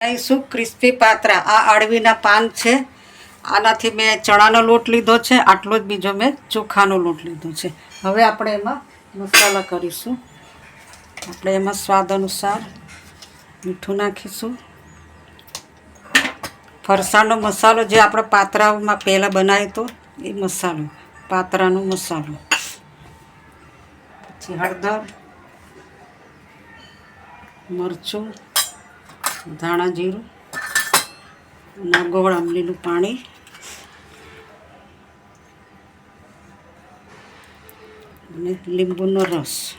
બનાવીશું, ક્રિસ્પી પાત્રા. આ અળવીના પાન છે. આનાથી મેં ચણાનો લોટ લીધો છે. આટલો જ બીજો મેં ચોખાનો લોટ લીધો છે. હવે આપણે એમાં મસાલા કરીશું. આપણે એમાં સ્વાદ અનુસાર મીઠું નાખીશું. ફરસાણનો મસાલો જે આપણે પાત્રામાં પહેલાં બનાવ્યો હતો એ મસાલો, પાત્રાનો મસાલો. પછી હળદર, મરચું ધાણા જીરું ગોળ આંબલીનું પાણી. અને લીંબુનો રસ.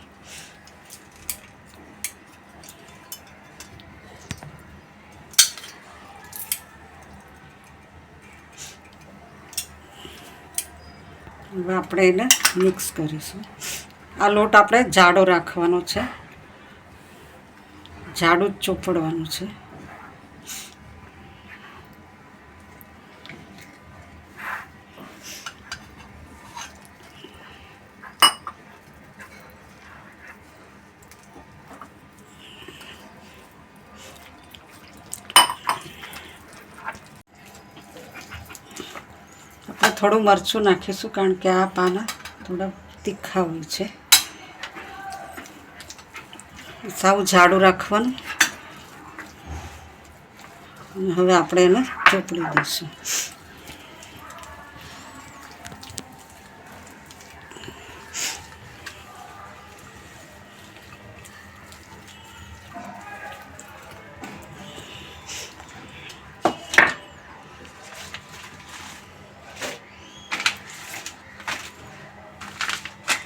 હવે આપણે એને મિક્સ કરીશું. આ લોટ આપણે જાડો રાખવાનો છે. જાડું જ ચોપડવાનું છે. આપણે થોડું મરચું નાખીશું કારણ કે આ પાના થોડા તીખા હોય છે. સાવ જાડું રાખવાનું. હવે આપણે એને ચોપડી દઈશું.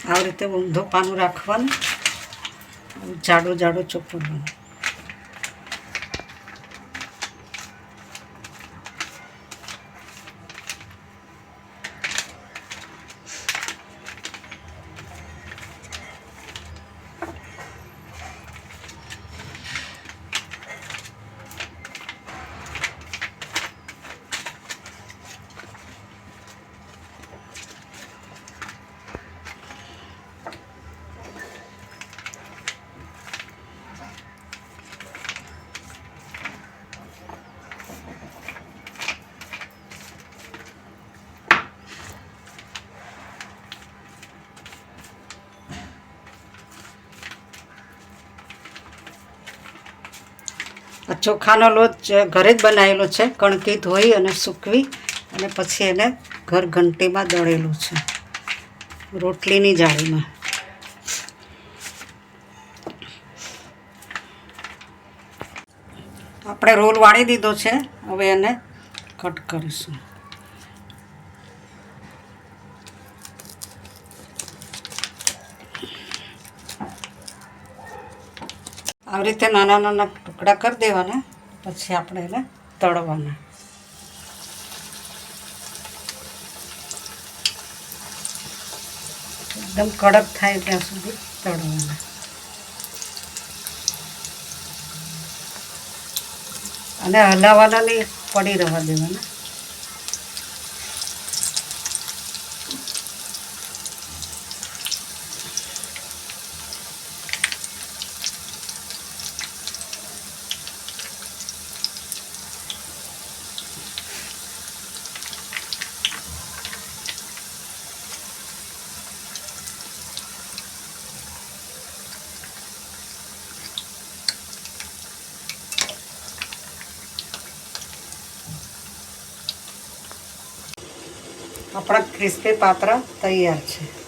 આ રીતે ઊંધો પાનું રાખવાનું. જાડો જાડો ચોપડવાનું ચોખાનો લોટ ઘરે જ બનાવેલો છે કણકી ધોઈ અને સૂકવી અને પછી એને ઘર ઘંટીમાં દળેલું છે, રોટલીની જાળીમાં. આપણે રોલ વાળી દીધો છે, હવે એને કટ કરીશું. આવી રીતે નાના નાના ટુકડા કરી દેવાના, પછી આપણે એને તળવાના. એકદમ કડક થાય ત્યાં સુધી તળવાના. અને હલાવવાના નહીં, પડી રહેવા દેવાના. આપણા ક્રિસ્પી પાત્રા તૈયાર છે.